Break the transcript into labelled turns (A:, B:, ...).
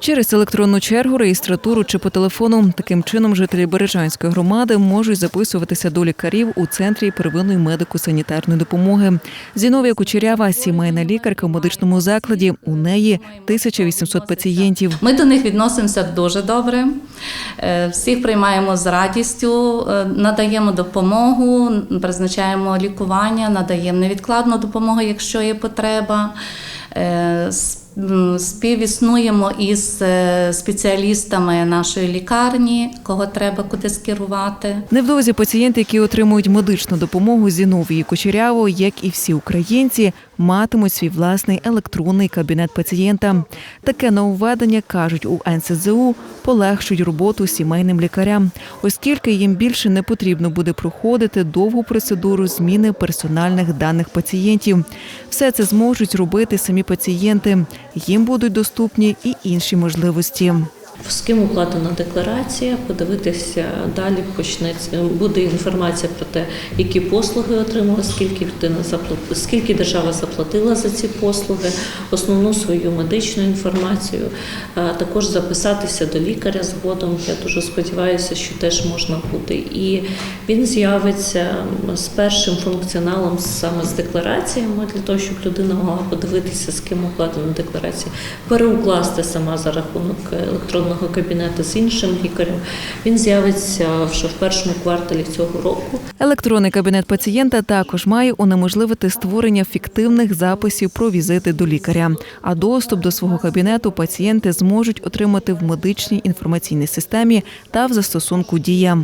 A: Через електронну чергу, реєстратуру чи по телефону. Таким чином, жителі Бережанської громади можуть записуватися до лікарів у центрі первинної медико-санітарної допомоги. Зіновія Кучерява, сімейна лікарка в медичному закладі. У неї 1800 пацієнтів.
B: Ми до них відносимося дуже добре. Е, Всіх приймаємо з радістю, е, надаємо допомогу, призначаємо лікування, надаємо невідкладну допомогу, якщо є потреба. Е, Співіснуємо із е, спеціалістами нашої лікарні, кого треба куди скерувати.
A: Невдовзі пацієнти, які отримують медичну допомогу Зіновії Кучеряво, як і всі українці, матимуть свій власний електронний кабінет пацієнта. Таке нововведення, кажуть у НСЗУ, полегшують роботу сімейним лікарям, оскільки їм більше не потрібно буде проходити довгу процедуру зміни персональних даних пацієнтів. Все це зможуть робити самі пацієнти. Їм будуть доступні і інші можливості.
C: З ким укладена декларація, подивитися далі почнеться буде інформація про те, які послуги отримала, скільки людина заплатила, скільки держава заплатила за ці послуги, основну свою медичну інформацію. Також записатися до лікаря згодом. Я дуже сподіваюся, що теж можна буде. І він з'явиться з першим функціоналом саме з деклараціями для того, щоб людина могла подивитися, з ким укладена декларація, переукласти сама за рахунок електронного кабінету з іншим лікарем. Він з'явиться вже в першому кварталі цього року.
A: Електронний кабінет пацієнта також має унеможливити створення фіктивних записів про візити до лікаря. А доступ до свого кабінету пацієнти зможуть отримати в медичній інформаційній системі та в застосунку Дія.